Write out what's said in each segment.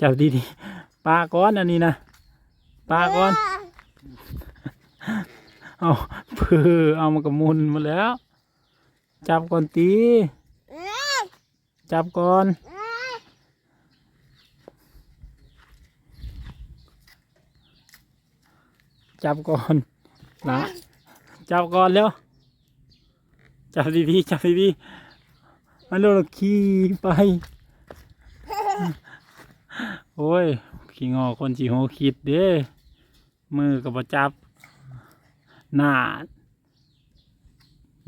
จับดีๆปลาก้อนอันนี้นะปลาก้อน เอาเพื่อเอามากระมุนมาแล้ว จับก่อนตี จับก่อนจับก่อนนะจับก่อนเร็วจับดีๆจับดีๆมันโดนขี่ไป โอ้ย ขี้งอคนจีโหคิดเด้มือกับประจับ หน้า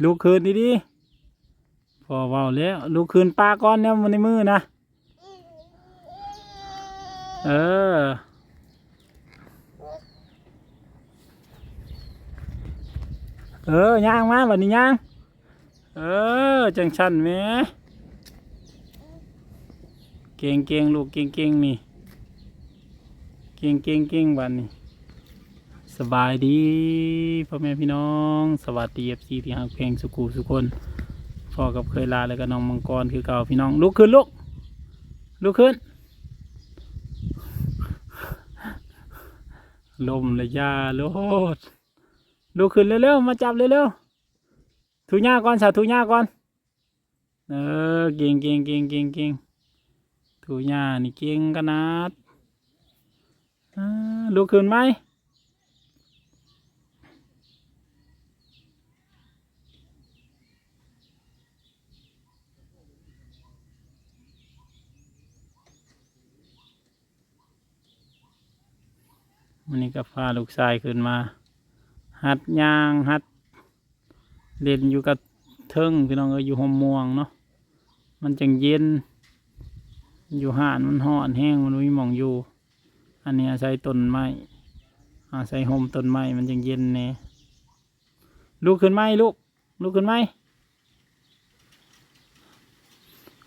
ลุกคืนดีดีพอเบาแล้วลุกคืนปลาก้อนเนี่ยมันในมือนะ เออเออย่างมาแบบนี้ย่างเออ จังชันแหมเก่งเก่งลูกเก่งเก่งนี่ เก่งเก่งเก่งวันนี้สบายดีพ่อแม่พี่น้อง สวัสดีเอฟซีที่ฮักเพลงสุกูสุคนพ่อกับเคยลาแล้วก็น้องมังกรคือเก่าพี่น้องลุกขึ้นลุกลุกขึ้นลมเลยยาโลดลุกขึ้นเร็วๆมาจับเร็วๆถูหญ้าก่อนสาวถูหญ้าก่อนเออเก่งเก่งเก่งเก่งเก่งถูหญ้านี่เก่งขนาด ลุกขึ้นไหมวันนี้ก็พาลูกชายขึ้นมา หัดยางหัด เล่นอยู่กับเทิงพี่น้องเอ้ยอยู่หอมม่วงเนาะมันจังเย็น อยู่ห่านมันห่อนแห้งมันไม่มองอยู่ อันนี้อาศัยต้นไม้อาศัยห่มต้นไม้มันจังเย็นแน่ลูกขึ้นไหมลูก ลูกขึ้นไหม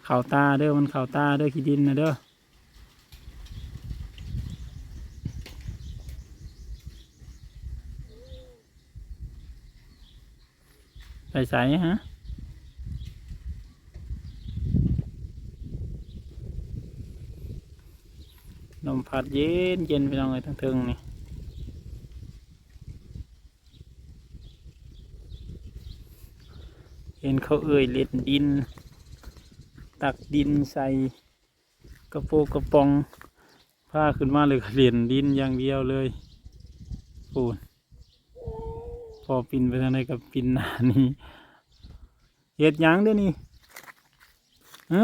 เข่าตาเด้อมันเข่าตาเด้อขี้ดินนะเด้อไปใส่ฮะ ลมพัดเย็นเย็นไปลองเลยทั้งทิงนี่เห็นเขาเอ่ยเล็ดดิน ตักดินใส่กระโปงกระปองผ้าขึ้นมาเลยก็เล่นดินอย่างเดียวเลยปูนพอปินไปทางไหนกับปินหนานี่เห็ดยังด้อนี่ฮะ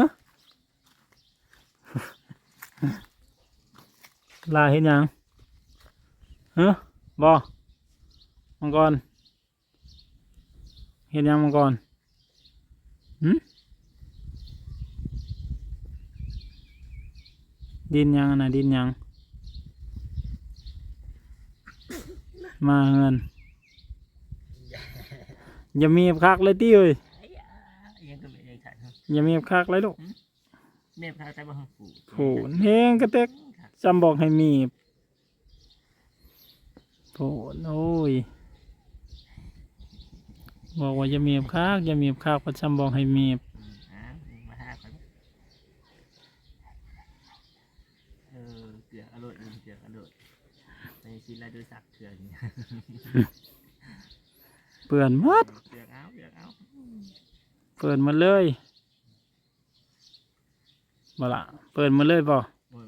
ลาเห็ดหยังฮะบอมังกรเห็ดหยังมังกรหืมดินหยังอะนะดินหยัง มาเงินอย่ามีบคักเลยตี้เอ้ยยังก็ไม่ได้ถ่ายครับอย่ามีบคักเลยลูกแม่พาไปบ้านปู่โผนเฮงกระเตก จำบอกให้มีบโผนโอ้ยบอกว่าอย่ามีบคักอย่ามีบคักเพราะจำบอกให้มีบอ่ามาหาคนเออเกลืออร่อยเกลืออร่อยในชิ้นละด้วยสักเกลือนี่เปื่อนหมัดเกลือเอาเกลือเอาเปิดมาเลยบ่ละเปิดมาเลยบ่โอ้ย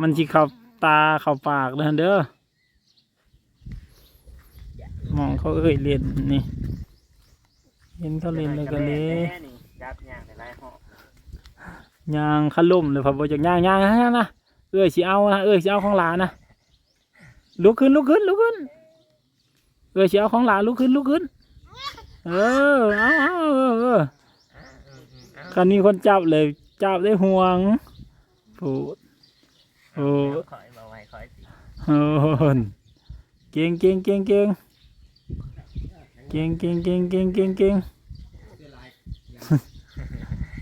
มันฉาดตามัมันสิเข้าตาเข้าปากเด้อเด้อมองเขาเอ้ยเล่นนี่เห็นเขาเล่นแล้วก็เลยจับยางในไรหอยางขลุ่มเลยพอบอกจากยางยางนะนะเอ้ยสิเอานะเอ้ยสิเอาของหลานนะลุกขึ้นลุกขึ้นลุกขึ้นเอ้ยสิเอาของหลานลุกขึ้นลุกขึ้น เออเอาเอาเออคันนี้คนจับเลยจับได้ห่วงพูด โอ้คอยมาไว้คอยสิโหเก่งเก่งเก่งเก่งเก่งเก่งเก่งเก่งเก่งเก่ง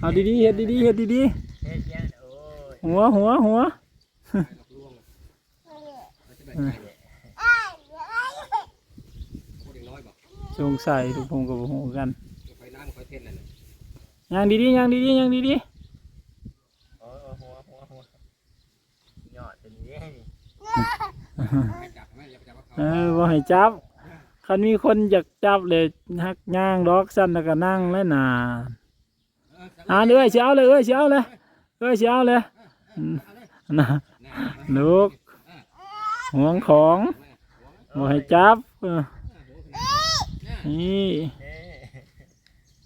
เอาดีๆเฮ็ดดีๆเฮ็ดดีๆเฮ็ดย่างโอ้ยหัวหัวหัวสงสัยทุกผมกับหูกันไฟน้ำไฟเทนนั่นน่ะยังดีดีๆยังดีดีๆยังดีดี โอ้ยหัวหัวหัว ไปจับไหมอย่าไปจับว่า เขาเออบ่ให้จับคันมีคนอยากจับเลยฮักย่างดอกสั้นแล้วก็นั่งแล้วน่ะเอออ่านเอ้ยสิเอาเลยเอ้ยสิเอาเลยเอ้ยสิเอาเลยอืมน่ะลูกห่วงของบ่ให้จับเออนี่เอ้ย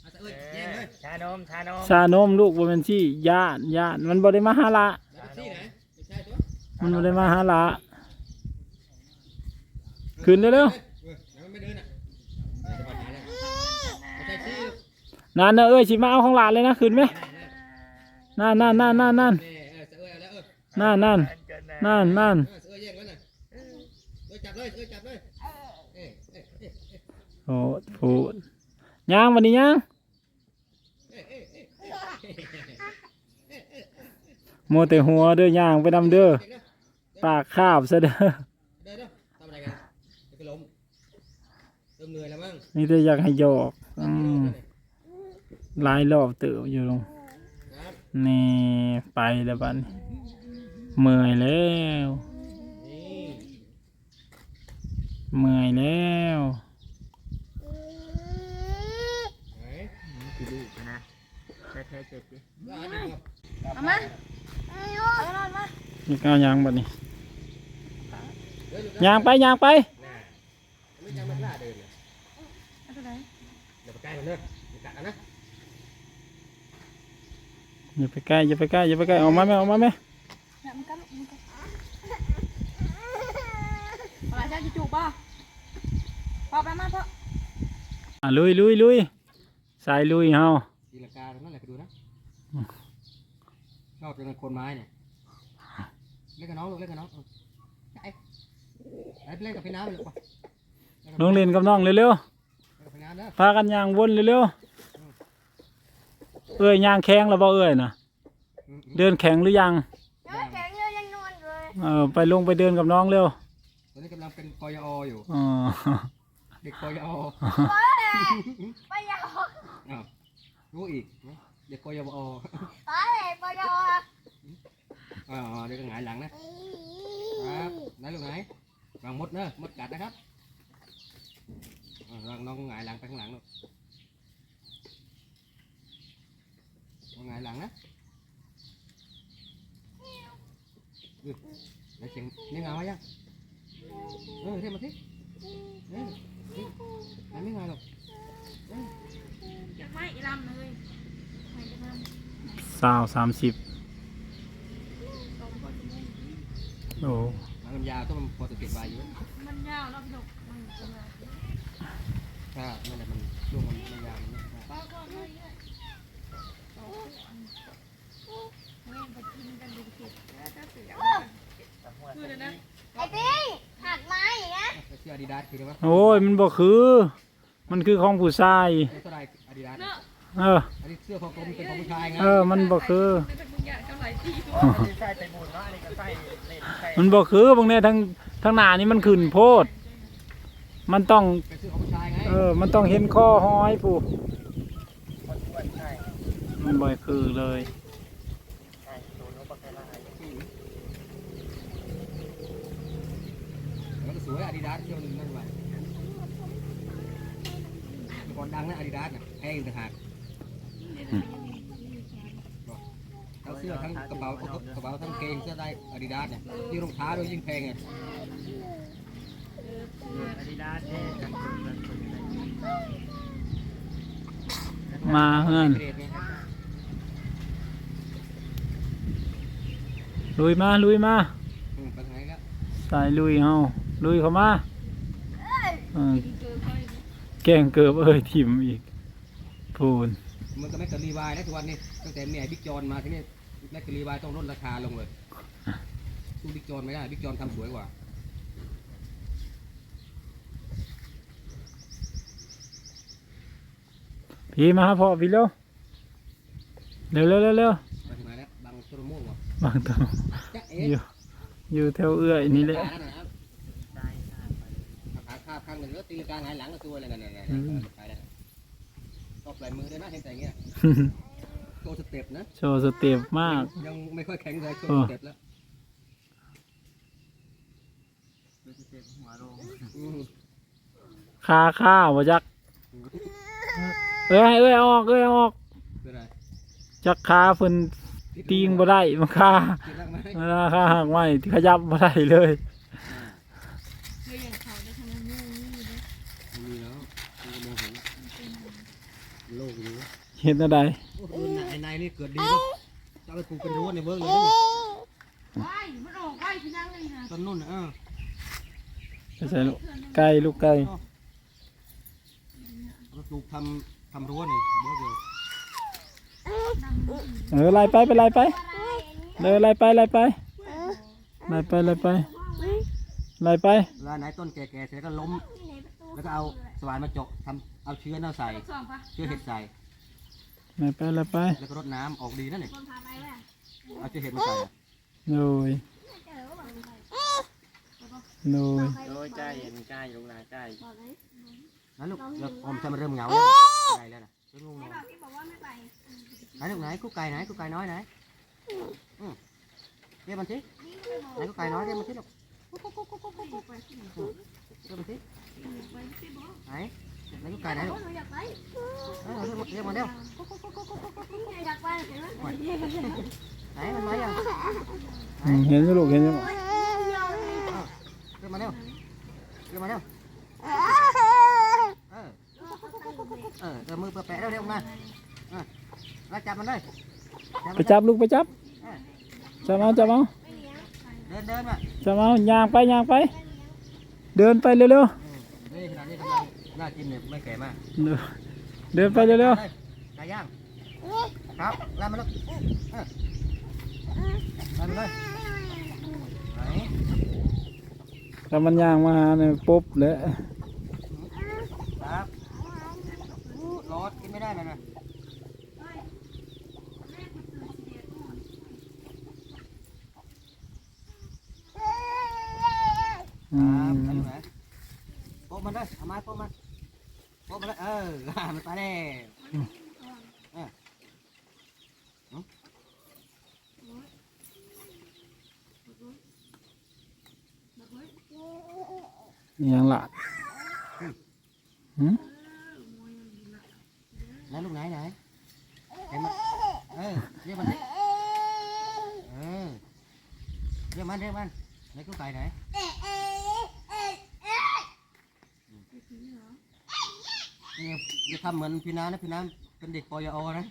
เอาเอ้ยแย่งเลยชานมชานมชานมลูกบ่แม่นสิญาติญาติมันบ่ได้มาหาละ แล้วที่ไหนไม่ใช่ตัวมันบ่ได้มาหาละขึ้นเร็วเออแล้วนเนอะเออจะมาหาแล้วไม่ใช่ที่ๆนั่นน่ะเอ้ยสิมาเอาของหลานเลยนะขึ้นไหมนั่นนั่นนั่นนั่นนั่นนั่นนั่นนั่นนั่นเออเอ้ยนยจับเลยเอ้ยจับเลยเอ้ยเอ้ยเอ้ยเอ้ยโอ้พูดย่างวันนี้ย่างเอ้ยเอ้ยเอ้ยเอ้ยโมแต่หัวเด้อย่างไปนำเด้อ ปากคาบซะเด้อเดินเด้อทำอะไรกันจะไปล้มเริ่มเหนื่อยแล้วมั้งนี่แต่อยากให้หยอกอืมหลายรอบเติบอยู่ลงครับนี่ไปแล้วบัดนี้เมื่อยแล้วนี่เมื่อยแล้วไหนคือดูนะแท้แท้เจ็บดิว่าอันนี้ครับเอามา เอานอนมา นี่ก้าวย่างบัดนี้เดินอ ยู่ย่างไปย่างไปน่ะไม่ยังไม่กล้าเดินเลยเอาตัวไหนเดี๋ยวไปใกล้มันเด้ออย่ากัดกันนะอย่าไปใกล้อย่าไปใกล้อย่าไปใกล้ออกมาไหมออกมาไหมเนี่ยมันกัดลูกมันกัดเอาล่ะไรเจ้าจะจูบป่ะพ่อไปมาพ่ออะลุยลุยลุยสายลุยเฮาตีลังกาตรงนั้นแหละไปดูนะชอบเป็นคนไม้เนี่ยเล่นกับน้องลูกเล่นกับน้องไอ้ไอ้ เล่นกับพี่น้ำไปลูกไปลงเล่นกับน้องเร็วเล่นกับพี่น้ำเด้อๆพากันย่างวนเร็วๆเอ้ยย่างแข็งแล้วบ่เอ้ยน่ะอืมเดินแข็งหรือยังเฮ้ยแข็งเยอะยังนอนเลยเออไปลงไปเดินกับน้องเร็วตอนนี้กำลังเป็นกยออยู่อ๋อเด็กกยอไปยาวอ้าวรู้อีกนะเด็กกยอไปไปยาวอ๋อเดี๋ยวก็หงายหลังนะครับไหนลูกไหน วางมดเนอะมดกัดนะครับอ่าวางน้องหงายหลังไปข้างหลังลูกน้องหงายหลังนะอือไหนเสียงนี่เงาไว้ยังเออเท่มาสิเออนี่ไหนไม่เงาหรอกจะไม่อีลำเลยไม่จะทสาวสามสิบำตรงก่อนโอ้หาง มันยาวต้องมันพอจะเก็บไว้อยู่มันยาวแล้วพี่ดกมันจะมาถ้านั่นแหละมันช่วงมันมันยาวมันไม่ได้ป้าก็ไม่เยอะแม่งไปกินกันดูสิแล้วจะเสียคือเลยนะไอ้ปิ้งหักไม้อย่างเงี้ยแล้วเสื้ออาดิดาสคืออะไรวะโอ้ยมันบ่คือ มันคือของผู้ชายเสื้อลายอาดิดาส เนาะ เอออันนี้เสื้อของกรมเป็นของผู้ชายไงเออ มันบ่คือไม่เป็นมึงอยากเท่าไหร่ทีอันนี้ใส่ใจบุญเนาะอันนี้ก็ใส่เล่นใส่มันบ่คือบางเนี่ยทั้งทั้งหน้านี่มันขึ้นโพด มันต้อง เป็นเสื้อของผู้ชายไงเออ มันต้องเห็นข้อห้อยผู้คนอ้วนใช่มันบ่คือเลย ใช่ดูนุปกรณ์อะไรแล้วก็สวยอาดิดาสเที่ยวหนึงนั่นไปก่อนดังนะอาดิดาสน่ะแพงต่างหาก ทั้งเสื้อทั้งกระเป๋ากระเป๋าทั้งเกงเสื้อได้อาดิดาสเนี่ยยิ่งรองเท้าด้วยยิ่งแพงไงอาดิดาสเท่กันคนละคนเลยมาเฮือนลุยมาลุยมาสายลุยเฮาลุยเข้ามาแกงเกิบเอ้ยทิมอีกพูน มันก็ไม่เกิดรีวายนะทุกวันนี้ตั้งแต่เมียบิ๊กจอนมาที่นี่แม่เกิดรีวายต้องลดราคาลงเลยสู้บิ๊กจอนไม่ได้บิ๊กจอนทำสวยกว่าพี่มาหาพ่อพี่เร็วเร็วเร็วเร็วเร็วไปถึงไหนแล้วบางตัวม่วงว่ะบางตัวจ๊ะอเอ๊ะยู่อยู่แถวเอื้อยนี่แหละขานั่นน่ะใช่ใช่ขาคาบข้างหนึ่งแล้วตีลังกาหงายหลังก็ตัวเลยนั่นน่ะอืมไปแล้ว ตบไหล่มือด้วยนะเห็นแต่อย่างเงี้ยโชว์สเต็ปนะ โชว์สเต็ปมาก ยังไม่ค่อยแข็งเลยโชว์เออสเต็ปแล้วอืมคาข้าวบ่จัก เอ้ยเอ้ยเอาออกเอ้ยเอาออก เป็นไรจักคาเพิ่นตีงบ่ได้มันคาคิดรักไหมเวลาคาหักไม้ขยับบ่ได้เลยเคยอย่างเขาได้ทำงานงูนี่เลย ไม่มีแล้วมันก็มองเห็นโลกอยู่ เห็นอะไรโอ้โหไอ้นายนี่เกิดดีแล้วจะเอาไปปลูกเป็นรั้วในเบิ้งเลยนี่ว้ายมันออกว้ายที่นั่งเลยนะต้นนุ่นน่ะเออไม่ใช่ลูกไก่ลูกไก่เอาไปปลูกทำทำรั้วนี่เบิ้งเลยเออไล่ไปไปไล่ไปเดินไล่ไปไล่ไปไล่ไปไล่ไปไล่ไปเวลาไหนต้นแก่ๆเสร็จก็ล้มแล้วก็เอาสว่านมาเจาะทำเอาเชื้อน่าใส่สองปะเชื้อเห็ดใส่ ไล่ไปไล่ไปแล้วก็รดน้ำออกดีนั่นนี่คนพาไปว่ะเอาเชื้อเห็ดมาใส่อะโดยเจอว่ะโดยโอ้ยใกล้เห็นใกล้ลงนาใกล้บอกเลยนั่นลูกแล้วอมจะมาเริ่มเหงาแล้วไก่แล้วนะเริ่มงงไม่ๆบอกที่บอกว่าไม่ไปไหนลูกไหนกุ๊กไก่ไหนกุ๊กไก่น้อยไหนอืมเรียกมันสิไหนกุ๊กไก่น้อยเรียกมันสิลูกเรียกมันสิไหนไหนกุ๊กไก่ไหนลูกหนูอยากไปเออเรียกมันเรียกมันเร็วอยาก ไปเห็นไหมไหนมันมายังอืมเห็นอยู่ลูกเห็นอยู่เรียกมันเร็วเรียกมันเร็วเออเออเออมือแปะๆเร็วเร็วมาเออแล้วจับมันเลยไปจับลูกไปจับจับเอาจับเอาเดินเดินมาจับเอาย่างไปย่างไป เดินไปเร็วนี่ขนาดนี้กำลังน่ากินเนี่ยไม่แก่มากๆเดินเดินไปเร็วไก่ย่าง ครับลามาลูกเออลามาเลยไหนถ้ามันย่างมาหาเนี่ยปุ๊บเลยครับรอดกินไม่ได้นะนะอืครับมไปอยู่ไหนโป๊ะมันเลยเอาไม้โป๊ะมันโป๊ะมันเลยเออมันไปแล้วเออ นี่ ยังละหืมไหนลูกไหนไหนเห็นมันเออเรียกมันสิเออเรียกมันเรียกมันไหนกูไก่ไหนนี่อย่าทำเหมือนพี่น้านะพี่น้าเป็นเด็กปอยอนะ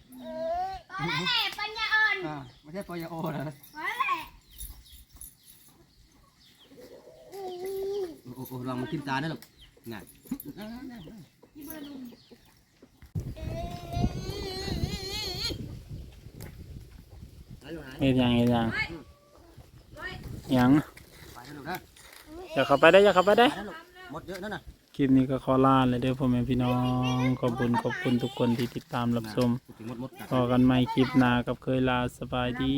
ตอนแรกปัญญาอ่อนอ่าไม่ใช่ปอยอนะ ตอนแรก โอ้โหลองมากินตาได้หรอกน่ะเฮ็ดหยังเฮ็ดหยังหยังไปได้ลูกนะอย่าเข้าไปได้อย่าเข้าไปได้ไปได้ลูกหมดเยอะนั่นน่ะคลิปนี้ก็ขอลาเลยเด้อพ่อแม่พี่น้องขอบคุณขอบคุณทุกคนที่ติดตามรับชมพูดถึงมดมดกัดพอกันใหม่คลิปหน้ากับเคยลาสบายดี